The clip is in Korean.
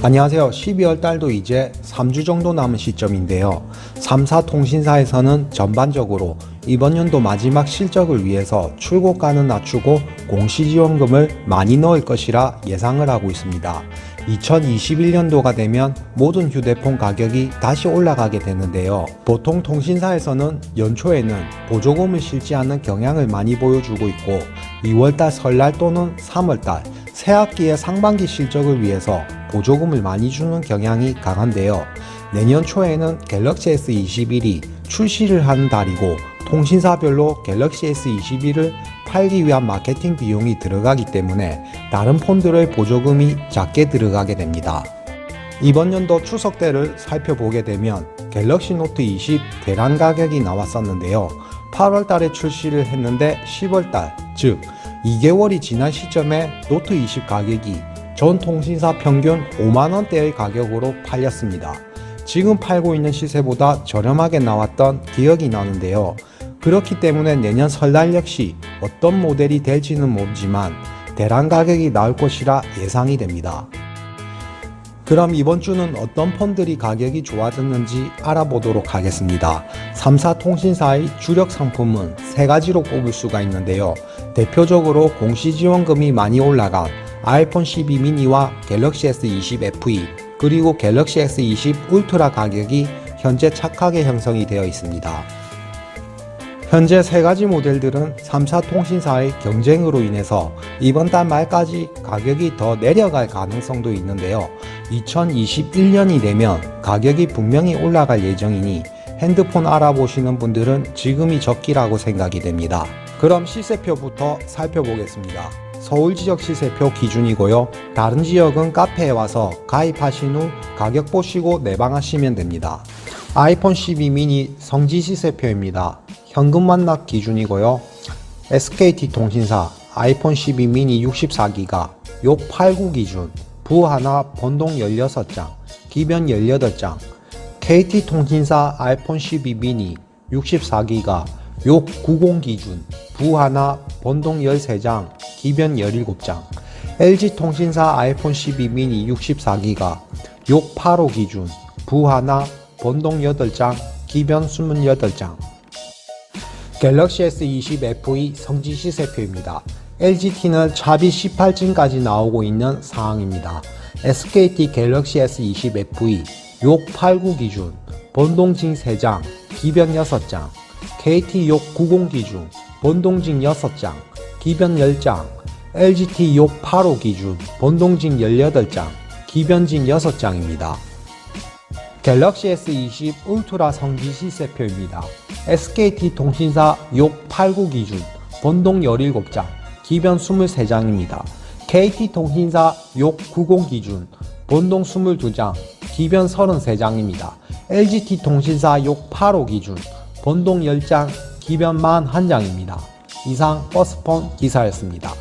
안녕하세요. 12월 달도 이제 3주 정도 남은 시점인데요. 3사 통신사에서는 전반적으로 이번 연도 마지막 실적을 위해서 출고가는 낮추고 공시지원금을 많이 넣을 것이라 예상을 하고 있습니다. 2021년도가 되면 모든 휴대폰 가격이 다시 올라가게 되는데요. 보통 통신사에서는 연초에는 보조금을 실지 않는 경향을 많이 보여주고 있고 2월달 설날 또는 3월달 새학기의 상반기 실적을 위해서 보조금을 많이 주는 경향이 강한데요. 내년 초에는 갤럭시 S21이 출시를 하는 달이고 통신사별로 갤럭시 S21을 팔기 위한 마케팅 비용이 들어가기 때문에 다른 폰들의 보조금이 작게 들어가게 됩니다. 이번 연도 추석 때를 살펴보게 되면 갤럭시 노트 20 대란 가격이 나왔었는데요. 8월 달에 출시를 했는데 10월 달, 즉 2개월이 지난 시점에 노트 20 가격이 전 통신사 평균 5만원대의 가격으로 팔렸습니다. 지금 팔고 있는 시세보다 저렴하게 나왔던 기억이 나는데요. 그렇기 때문에 내년 설날 역시 어떤 모델이 될지는 모르지만 대란 가격이 나올 것이라 예상이 됩니다. 그럼 이번 주는 어떤 폰들이 가격이 좋아졌는지 알아보도록 하겠습니다. 3사 통신사의 주력 상품은 세 가지로 꼽을 수가 있는데요. 대표적으로 공시지원금이 많이 올라간 아이폰 12 미니와 갤럭시 S20 FE 그리고 갤럭시 S20 울트라 가격이 현재 착하게 형성이 되어 있습니다. 현재 세 가지 모델들은 3사 통신사의 경쟁으로 인해서 이번 달 말까지 가격이 더 내려갈 가능성도 있는데요. 2021년이 되면 가격이 분명히 올라갈 예정이니 핸드폰 알아보시는 분들은 지금이 적기라고 생각이 됩니다. 그럼 시세표부터 살펴보겠습니다. 서울 지역 시세표 기준이고요. 다른 지역은 카페에 와서 가입하신 후 가격 보시고 내방하시면 됩니다. 아이폰 12 미니 성지 시세표입니다. 현금 완납 기준이고요. SKT 통신사 아이폰 12 미니 64기가 요 89 기준 부 하나 번동 16장 기변 18장 KT 통신사 아이폰 12 미니 64기가 요90 기준 부 하나 번동 13장 기변 17장 LG 통신사 아이폰 12 미니 64기가 요85 기준 부 하나 번동 8장 기변 28장 갤럭시 S20 FE 성지 시세표입니다. LGT는 차비 18층까지 나오고 있는 상황입니다. SKT 갤럭시 S20 FE 욕 89 기준 번동징 3장 기변 6장 KT 욕 90 기준 번동징 6장 기변 10장 LGT 욕 85 기준 번동징 18장 기변징 6장입니다. 갤럭시 S20 울트라 성지 시세표입니다. SKT 통신사 욕 89 기준 번동 17장, 기변 23장입니다. KT 통신사 욕 90 기준 번동 22장, 기변 33장입니다. LGT 통신사 욕 85 기준 번동 10장, 기변 41장입니다. 이상 버스폰 기사였습니다.